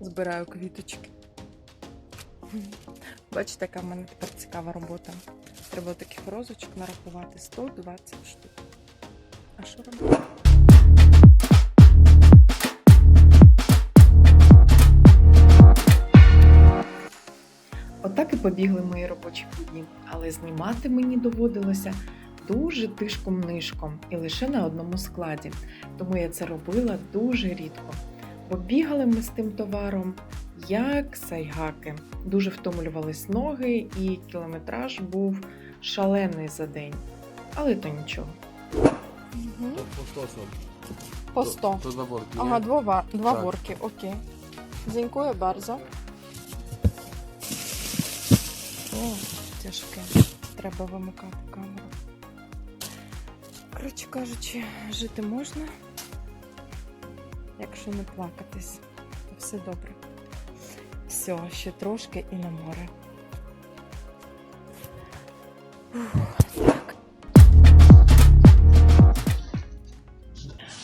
збираю квіточки. Бачите, яка в мене тепер цікава робота. Треба таких розочок нарахувати 120 штук. А що робити? Отак і побігли мої робочі будні, але знімати мені доводилося дуже тишком-нишком і лише на одному складі. Тому я це робила дуже рідко. Бо бігали ми з тим товаром як сайгаки. Дуже втомлювались ноги, і кілометраж був шалений за день. Але то нічого. По 100 сот. По 100. To, to dwa Ага, два, ва- два ворки, окей. Дзінькує барзо. О, тяжке. Треба вимикати камеру. Коротше кажучи, жити можна, якщо не плакатись, то все добре. Все, ще трошки і на море.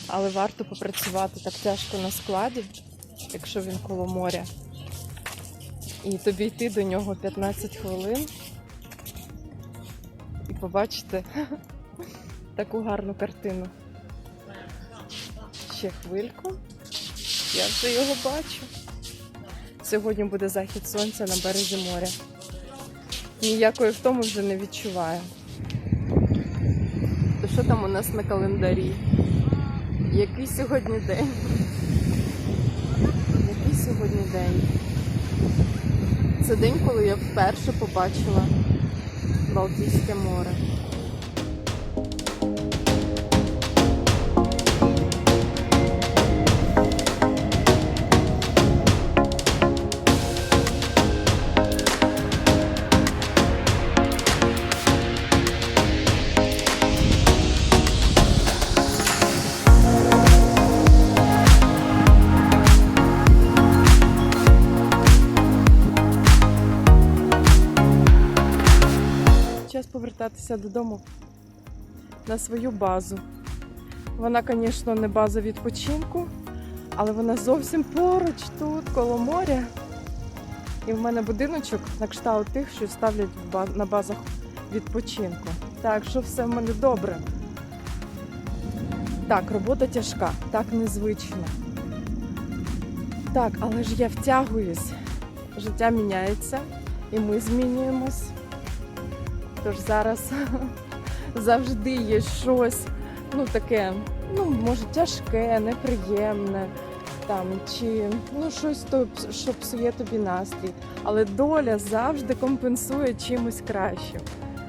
Але варто попрацювати так тяжко на складі, якщо він коло моря. І тобі йти до нього 15 хвилин і побачити таку гарну картину. Ще хвильку. Я вже його бачу. Сьогодні буде захід сонця на березі моря. Ніякої втоми вже не відчуваю. То що там у нас на календарі? Який сьогодні день? Який сьогодні день? Це день, коли я вперше побачила Балтійське море. Час повертатися додому на свою базу. Вона, звісно, не база відпочинку, але вона зовсім поруч тут, коло моря. І в мене будиночок на кшталт тих, що ставлять на базах відпочинку. Так що все в мене добре. Так, робота тяжка, так незвично. Так, але ж я втягуюсь. Життя міняється, і ми змінюємось. Тож зараз завжди є щось, ну таке, ну, може, тяжке, неприємне, там, чи ну, щось, то, що псує тобі настрій. Але доля завжди компенсує чимось кращим.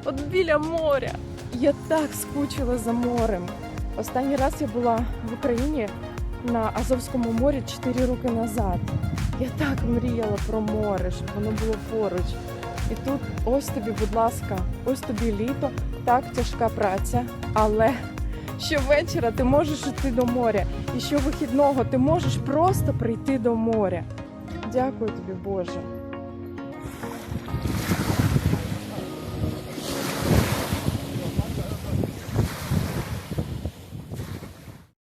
От біля моря. Я так скучила за морем. Останній раз я була в Україні на Азовському морі 4 роки назад. Я так мріяла про море, щоб воно було поруч. І тут ось тобі, будь ласка, ось тобі літо, так тяжка праця, але щовечора ти можеш йти до моря, і щовихідного ти можеш просто прийти до моря. Дякую тобі, Боже.